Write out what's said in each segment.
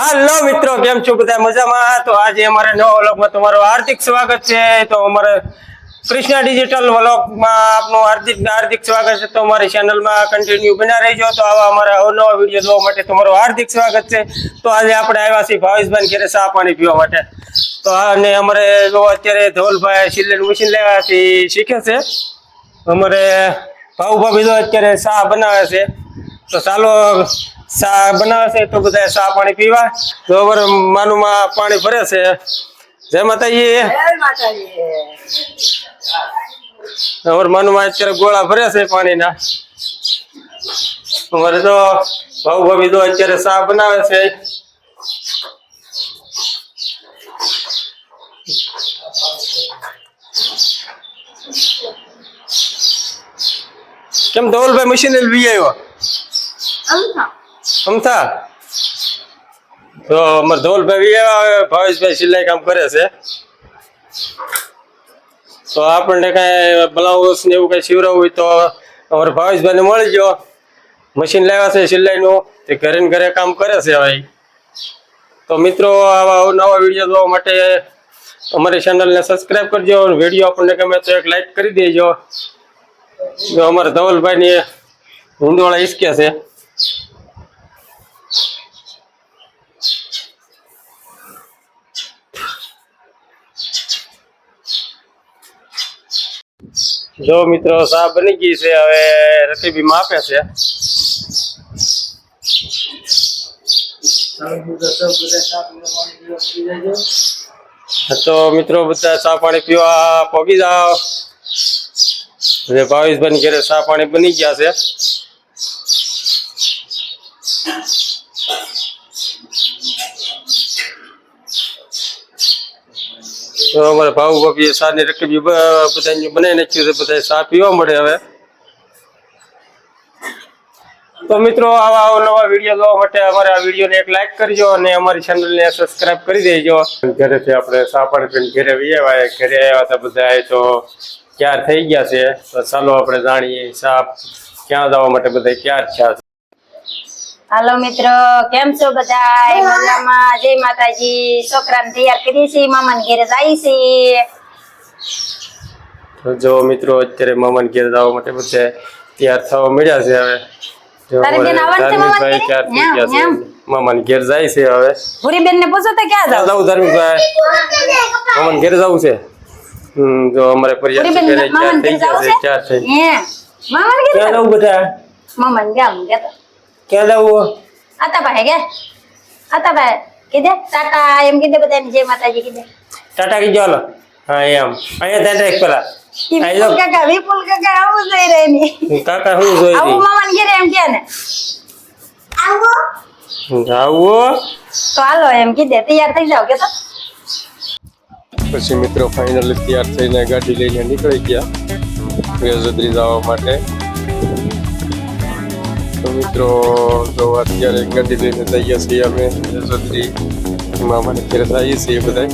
હાલો મિત્રો, કેમ છો બધા? મજામાં? તો આજે અમારે નવા વ્લોગમાં તમારું હાર્દિક સ્વાગત છે. તો અમારે કૃષ્ણા ડિજિટલ વ્લોગમાં આપનું હાર્દિક હાર્દિક સ્વાગત છે. તો અમારી ચેનલમાં કન્ટિન્યુ બના રહેજો. તો આવા અમારા અવનવા વીડિયો જોવા માટે તમારું હાર્દિક સ્વાગત છે. તો આજે આપણે આવ્યા છીએ ભાવેશભાઈ ઘરે ચા પાણી પીવા માટે. તો અને અમારે જો અત્યારે ધોલભાઈ સિલેન્ડ મશીન લેવા શીખે છે. અમારે ભાઉ ભાભી અત્યારે ચા બનાવે છે. તો ચાલો ચા બનાવે છે તો બધા ચા પાણી પીવા. તો અમારે માનુમાં પાણી ભરે છે. જય માતાજી. અમારે માનુમાં અત્યારે ગોળા ભરે છે પાણીના. અમારે તો ભાઉ ભાભી તો અત્યારે ચા બનાવે છે. કેમ ધવલભાઈ મશીન લઈ આવ્યો? અમથા? તો અમારે ધવલભાઈ આવ્યા ભાવેશભાઈ સિલાઈ કામ કરે છે. તો આપણને કાંઈ બ્લાઉઝ ને એવું કાંઈ સીવડાવવું હોય તો અમારે ભાવેશભાઈને મળી ગયો. મશીન લાવ્યા છે સિલાઈનું, તે ઘરે ને ઘરે કામ કરે છે હવે. તો મિત્રો, આવા નવા વીડિયો જોવા માટે અમારી ચેનલને સબસ્ક્રાઈબ કરજો વીડિયો આપણને ગમે તો એક લાઈક કરી દેજો. અમારા ધવલભાઈની હિંદોળા હિસકે છે. જો મિત્રો સા બની ગઈ છે, હવે રતીબી માપે છે. તો મિત્રો બધા ચા પાણી પીવા પોગી જાઓ. એટલે ભાવેશભાઈ ઘરે ચા પાણી બની ગયા છે. અમારે ભાવ ભાભી ચા ની રકબી બધા બનાવી નાખ્યું છે બધા ચા પીવા મળે હવે. તો મિત્રો, આવા નવા વીડિયો જોવા માટે અમારે આ વિડીયોને એક લાઈક કરજો અને અમારી ચેનલને સબસ્ક્રાઇબ કરી દેજો. ઘરેથી આપણે ચા પાણી પીને ઘરે આવ્યા ઘરે આવ્યા હતા બધા તો ક્યાર થઈ ગયા છે. તો ચાલો આપણે જાણીએ સાપ ક્યાં જવા માટે બધા ક્યાર છે. હાલો મિત્રો કેમ છો બધા મજામાં? જય માતાજી. છોકરાને તૈયાર કરીએ છીએ મામાને ઘેરે જાય છીએ જો મિત્રો અત્યારે મામાને ઘેર જવા માટે બધે તૈયાર થવા મળ્યા છે હવે. છે મામાને ઘરે? છે. જાય છે હવે. ભૂરી ને પૂછો તો ક્યાં જાવ જવું ધાર્મિકભાઈ મામાને ઘેર જવું છે? હમ જો અમારે પરિવાર ભૂરી બેન ઘરે મામાને તૈયાર થઈ ગયા છે જાવ થઈ મામાને ઘરે જવું? બધા? મામાને ગામ ગયા ક્યાં જવું આતા ભાઈ ગયા આતા ભાઈ કીધે ટાટા એમ કીધે બધા જય માતાજી કીધે ટાટા કીધો હાલો હા એમ અહીંયા ત્યાં એક પેલા ઈ આઈ જાઓ. વિપુલ કાકા વિપુલ કાકા આવું જોઈ રહે ની કાકા શું જોઈ આવું રહી મામાને ઘેરે એમ કે ને આવો તો હાલો એમ કીધે તૈયાર થઈ જાવ કે તો પછી મિત્રો ફાઇનલી તૈયાર થઈને ગાડી લઈને નીકળી ગયા વેજોદરી જવા માટે તો મિત્રો, જો અત્યારે ગાડી લઈને જઈએ છીએ અમે વેજોદરી મામાને ઘરે જઈએ છીએ બધા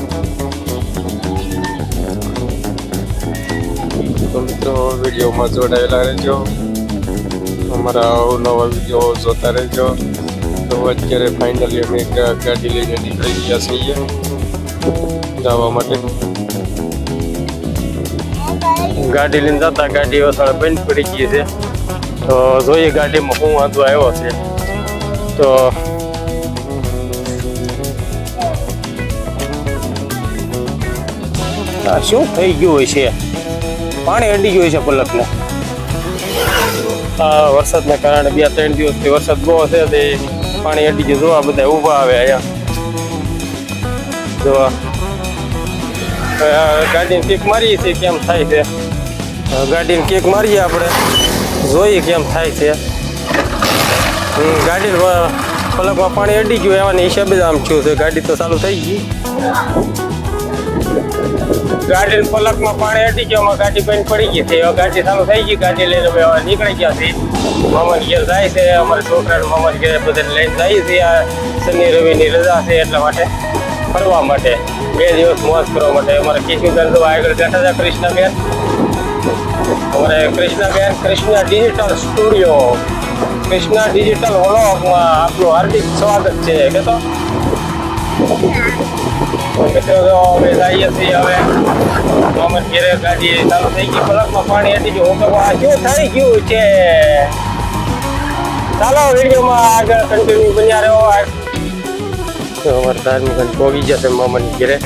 તો મિત્રો, વિડીયોમાં જોડાયેલા રહેજો. અમારા નવા વીડિયો જોતા રહેજો. તો અત્યારે ફાઇનલી અમે ગાડી લઈને નીકળી ગયા છીએ. જવા માટે. ગાડી લઈને જતા, ગાડી વસાળ બંધ પડી ગઈ છે. તો જોઈએ ગાડીમાં શું વાંધો આવ્યો છે. તો શું થઈ ગયું હોય છે? પાણી અડી ગયું છે પલકને. આ વરસાદના કારણે બે ત્રણ દિવસથી વરસાદ બહુ છે તે પાણી અડી ગયું. જોવા બધા ઊભા આવે અહીંયા. જોવા ગાડીને કેક મારીએ છીએ, કેમ થાય છે? ગાડીને કેક મારીએ આપણે. જોઈએ કેમ થાય છે. ગાડી પલકમાં પાણી અડી ગયું, એવાની હિસાબે આમ થયું છે. ગાડી તો ચાલુ થઈ ગઈ. ગાડી પલકમાં પાણી અડી ગયો એમાં ગાડી બંધ પડી ગઈ છે. ગાડી ચાલુ થઈ ગઈ, ગાડી લઈને અમે નીકળી ગયા છે. મામા ઘેર જાય છે, અમારા છોકરા મામા ઘેર બધાને લઈને જાય છે. આ શનિ, રવિની રજા છે એટલા માટે, ફરવા માટે. બે દિવસ મોજ કરવા માટે. અમારે કિશોરબેન તો આગળ બેઠા હતા કૃષ્ણબેન અમારે Krishnaben Krishna digital studio Krishna digital વ્લોગમાં આપનું હાર્દિક સ્વાગત છે. કે તો મિત્રો તો અમે જઈએ છીએ હવે. અમે ઘેરે ગાડી ચાલુ થઈ ગઈ. પલકમાં પાણી હતી ગયું. હું આ શું થઈ ગયું છે? ચાલો, વિડીયોમાં આગળ કન્ટિન્યુ બન્યા રહ્યો અમારા ધાર્મિક પોગી જશે મામાની ઘેરે.